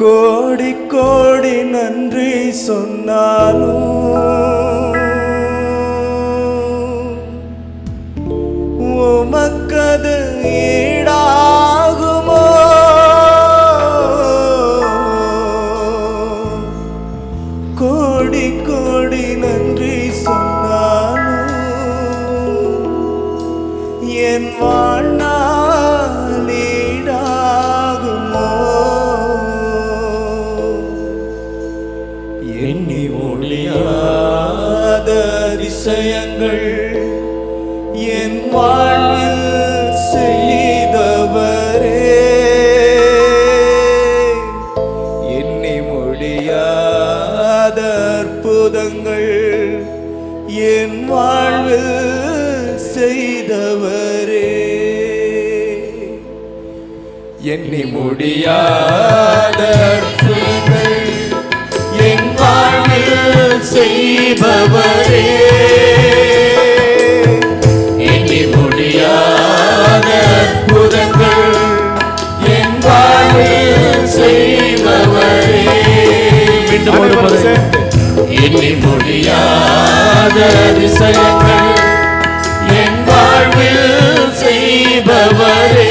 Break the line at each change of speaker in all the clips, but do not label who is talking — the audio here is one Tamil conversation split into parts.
கோடி கோடி நன்றி சொன்னாலும் உமக்கது ஈடாகுமோ? கோடி கோடி நன்றி சொன்னாலும் என் வா அதிசயங்கள் என் வாழ்வில் செய்தவரே எண்ணி முடியாத அற்புதங்கள் என் வாழ்வில் செய்தவரே. எண்ணி முடியாத செய்பவரே. எண்ணி முடியாத அற்புதங்கள் என் வாழ்வில் செய்பவரே. எண்ணி முடியாத அதிசயங்கள் என் வாழ்வில் செய்பவரே.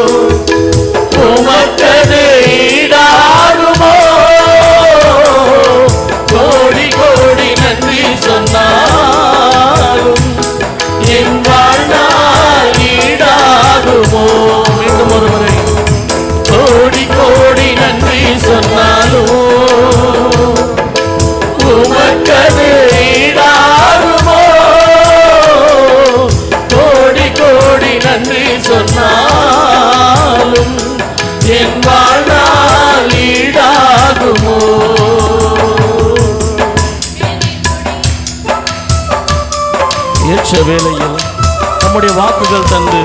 ஏற்ற வேளையில் நம்முடைய வாக்குகள் தந்து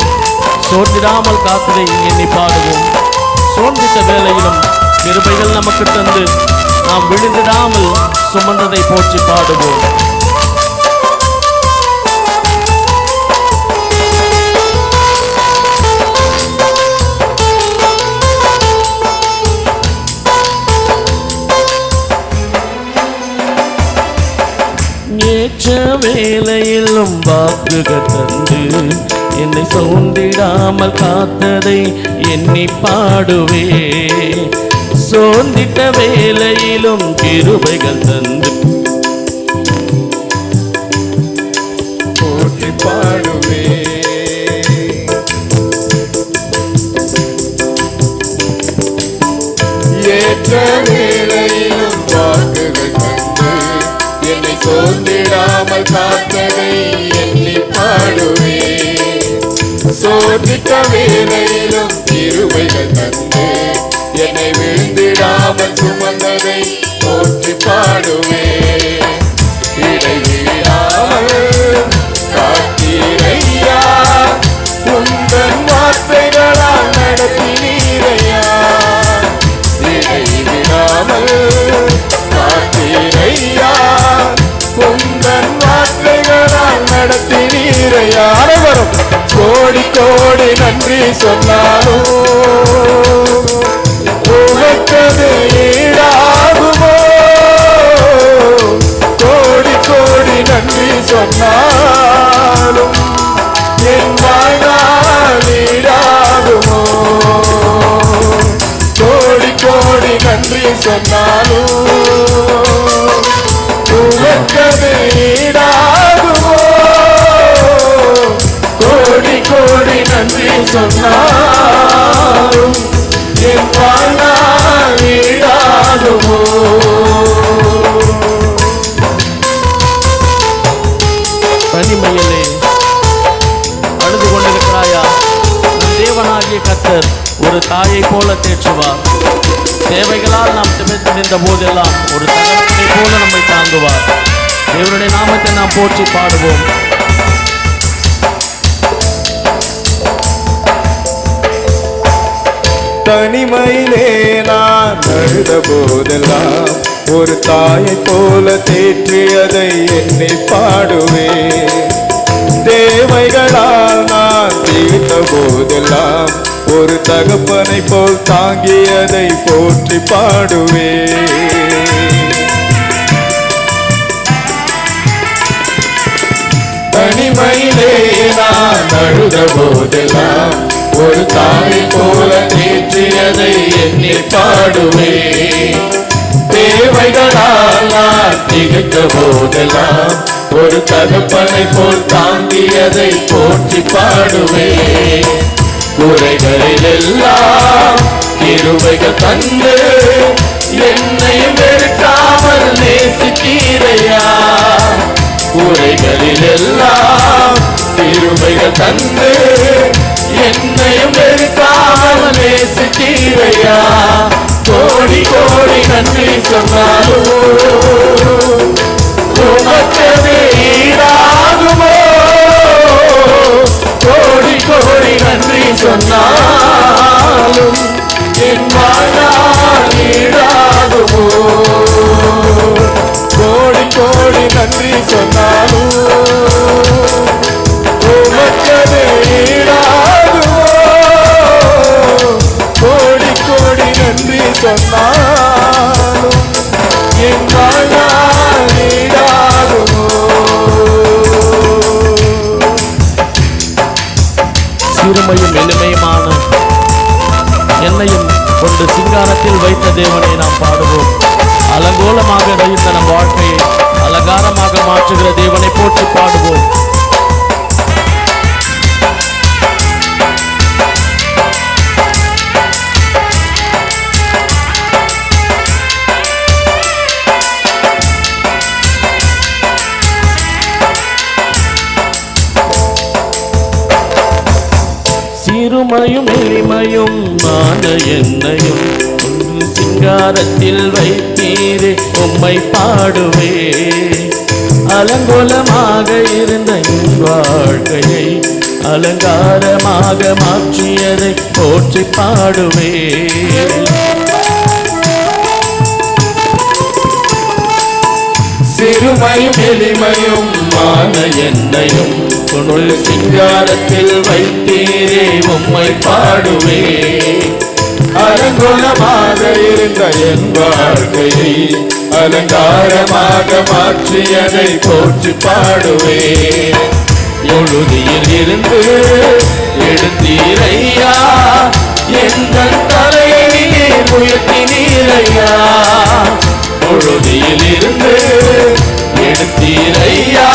சோர்ந்திடாமல் காத்ததை எண்ணி பாடுவோம். சோர்ந்திட்ட வேளையிலும் கிருபைகள் நமக்கு தந்து நாம் விழுந்திடாமல் சுமந்ததை போற்றி பாடுவோம். ஏற்ற வேளையிலும் வாக்குகள் தந்து என்னை சோர்ந்திடாமல் காத்ததை எண்ணி பாடுவே. சோர்ந்திட்ட வேலையிலும் கிருபைகள் தந்து
போட்டி பாடுவே. ஏற்ற சுமந்ததை போற்றி பாடுவே இடைவிடாமல் காத்தீரையா உந்தன் வார்த்தைகளால் நடத்தினீரையா இடைவிடாமல் காத்தீரையா உந்தன் வார்த்தைகளால் நடத்தினீரையா அனைவரும் கோடி கோடி நன்றி சொன்னாலும் சொன்னாலும் என் வாழ்நாள் கோடி கோடி நன்றி சொன்னாலும் உமக்கது ஈடாகுமோ கோடி கோடி நன்றி சொன்னாலும் என் வாழ்நாள்
தேவனாகிய கத்தர் ஒரு தாயை போல தேற்றுவார். தேவைகளால் நாம் திமித்து நின்ற போதெல்லாம் ஒரு தகவலை போல நம்மை தாங்குவார். தேவனுடைய நாமத்தை நாம் போற்றி பாடுவோம்.
தனிமையிலே நான் அழுத போதெல்லாம் ஒரு தாயை போல தேற்றியதை என்னை பாடுவேன். போதெல்லாம் ஒரு தகப்பனை போல் தாங்கியதை போற்றி பாடுவே. தனிமையிலே நான் அழுத போதெல்லாம் ஒரு தாய் போல தேற்றியதை எண்ணி பாடுவே. தேவைகளால் நான் திகைத்த போதெல்லாம் ஒரு தகப்பனை போல் தாங்கியதை போற்றி பாடுவே. குறைகளில் எல்லாம் இருவைகள் தந்து என்னையும் வெறுக்காமல் நேசிக்கீரையா குறைகளில் எல்லாம் இருவைகள் தந்து என்னையும் வெறுக்காமல் நேசிக்கீரையா கோடி கோடி நன்றி சொன்னாலும் உமக்கது ஈடாகுமோ கோடி கோடி நன்றி சொன்னாலும் என் வாழ்நாள் ஈடாகுமோ
சிறுமையும் எளிமையுமான என்னையும் கொண்டு சிங்காரத்தில் வைத்த தேவனை நாம் பாடுவோம். அலங்கோலமாக வைத்த நம் வாழ்க்கையை அலங்காரமாக மாற்றுகிற தேவனை போட்டு பாடுவோம். சிறுமையும் எளிமையும் மான என்னையும் உன் சிங்காரத்தில் வைத்தீரே உம்மை பாடுவே. அலங்கோலமாக இருந்த என் வாழ்க்கையை அலங்காரமாக மாற்றியதை போற்றி பாடுவே.
சிறுமையும் எளிமையும்
மான என்னையும் கொண்டு சிங்காரத்தில் வைத்தீரே உம்மை பாடுவே.
அலங்கோலமாக இருந்த என் வாழ்க்கையை அலங்காரமாக மாற்றியதை போற்றி பாடுவே.
எழுதியில் இருந்து எடுத்தீரையா எங்கள் தலையிலே நீர் உயர்த்தினீரையா? பொழுதியில் இருந்து எடுத்தீரையா